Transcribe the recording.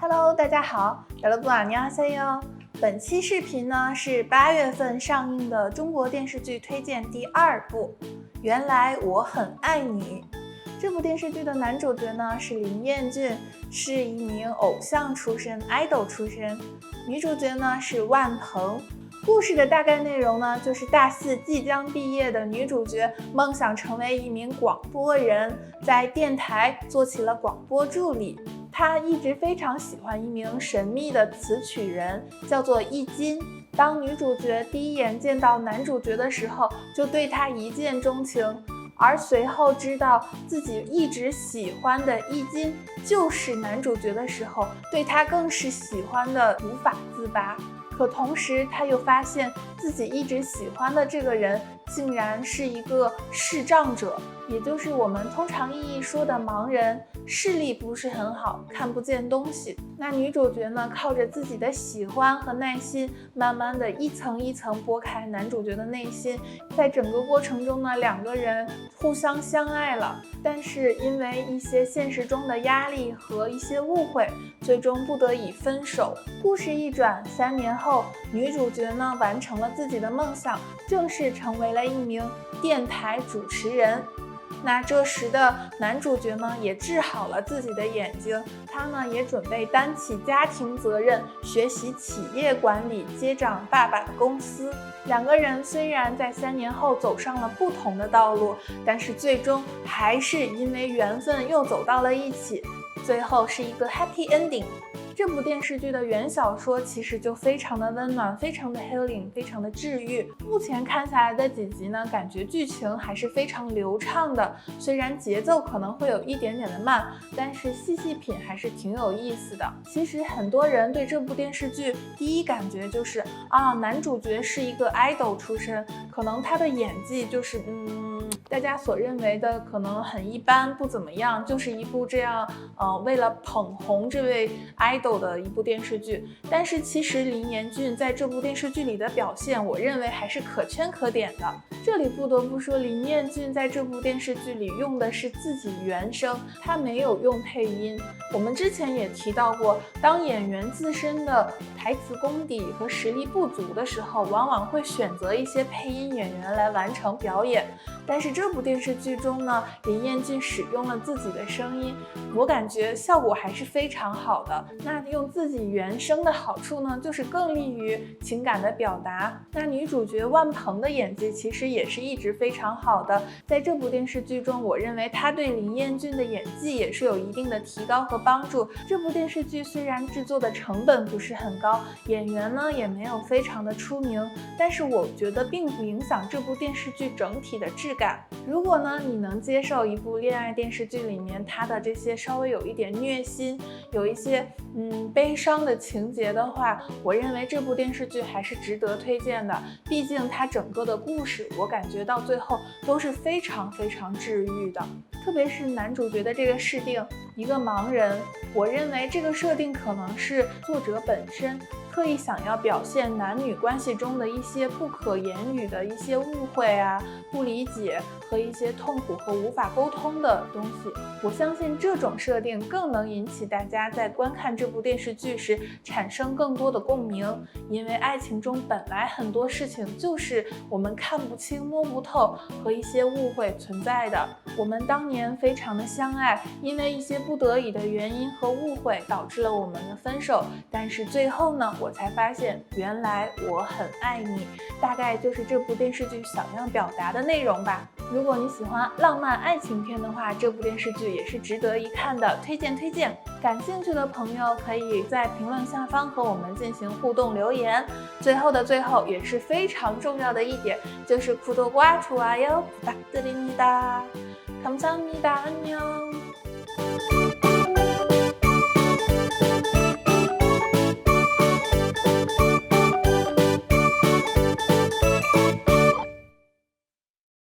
Hello，大家好，여러분안녕하세 요。 本期视频呢是八月份上映的中国电视剧推荐第二部《原来我很爱你》。这部电视剧的男主角呢是林彦俊，是一名偶像出身，idol 出身。女主角呢是万鹏。故事的大概内容呢，就是大四即将毕业的女主角梦想成为一名广播人，在电台做起了广播助理。 他一直非常喜欢一名神秘的词曲人，叫做易金。当女主角第一眼见到男主角的时候，就对他一见钟情，而随后知道自己一直喜欢的易金就是男主角的时候，对他更是喜欢的无法自拔。可同时，他又发现自己一直喜欢的这个人，竟然是一个视障者，也就是我们通常意义说的盲人。视力不是很好，看不见东西。那女主角呢？靠着自己的喜欢和耐心，慢慢的一层一层拨开男主角的内心。在整个过程中呢，两个人互相相爱了，但是因为一些现实中的压力和一些误会，最终不得已分手。故事一转，三年后，女主角呢完成了自己的梦想，正式成为了一名电台主持人。那这时的男主角呢，也治好了自己的眼睛，他呢也准备担起家庭责任，学习企业管理，接掌爸爸的公司。两个人虽然在三年后走上了不同的道路，但是最终还是因为缘分又走到了一起，最后是一个 happy ending。这部电视剧的原小说其实就非常的温暖，非常的 healing，非常的治愈。目前看下来的几集呢，感觉剧情还是非常流畅的。虽然节奏可能会有一点点的慢，但是细细品还是挺有意思的。其实很多人对这部电视剧第一感觉就是啊，男主角是一个 idol 出身，可能他的演技就是嗯。大家所认为的可能很一般，不怎么样，就是一部这样，呃，为了捧红这位 idol 的一部电视剧。但是其实林彦俊在这部电视剧里的表现，我认为还是可圈可点的。这里不得不说，林彦俊在这部电视剧里用的是自己原声，他没有用配音。我们之前也提到过，当演员自身的台词功底和实力不足的时候，往往会选择一些配音演员来完成表演。但是这这部电视剧中呢，林彦俊使用了自己的声音，我感觉效果还是非常好的。那用自己原声的好处呢，就是更利于情感的表达。那女主角万鹏的演技其实也是一直非常好的，在这部电视剧中，我认为她对林彦俊的演技也是有一定的提高和帮助。这部电视剧虽然制作的成本不是很高，演员呢也没有非常的出名，但是我觉得并不影响这部电视剧整体的质。感。如果呢，你能接受一部恋爱电视剧里面它的这些稍微有一点虐心，有一些嗯悲伤的情节的话，我认为这部电视剧还是值得推荐的。毕竟它整个的故事，我感觉到最后都是非常非常治愈的。特别是男主角的这个设定，一个盲人，我认为这个设定可能是作者本身。特意想要表现男女关系中的一些不可言语的一些误会啊、不理解和一些痛苦和无法沟通的东西。我相信这种设定更能引起大家在观看这部电视剧时产生更多的共鸣，因为爱情中本来很多事情就是我们看不清、摸不透和一些误会存在的。我们当年非常的相爱，因为一些不得已的原因和误会导致了我们的分手，但是最后呢？我才发现，原来我很爱你，大概就是这部电视剧想要表达的内容吧。如果你喜欢浪漫爱情片的话，这部电视剧也是值得一看的，推荐推荐。感兴趣的朋友可以在评论下方和我们进行互动留言。最后的最后，也是非常重要的一点，就是구독과좋아요부탁드립니다감사합니다안녕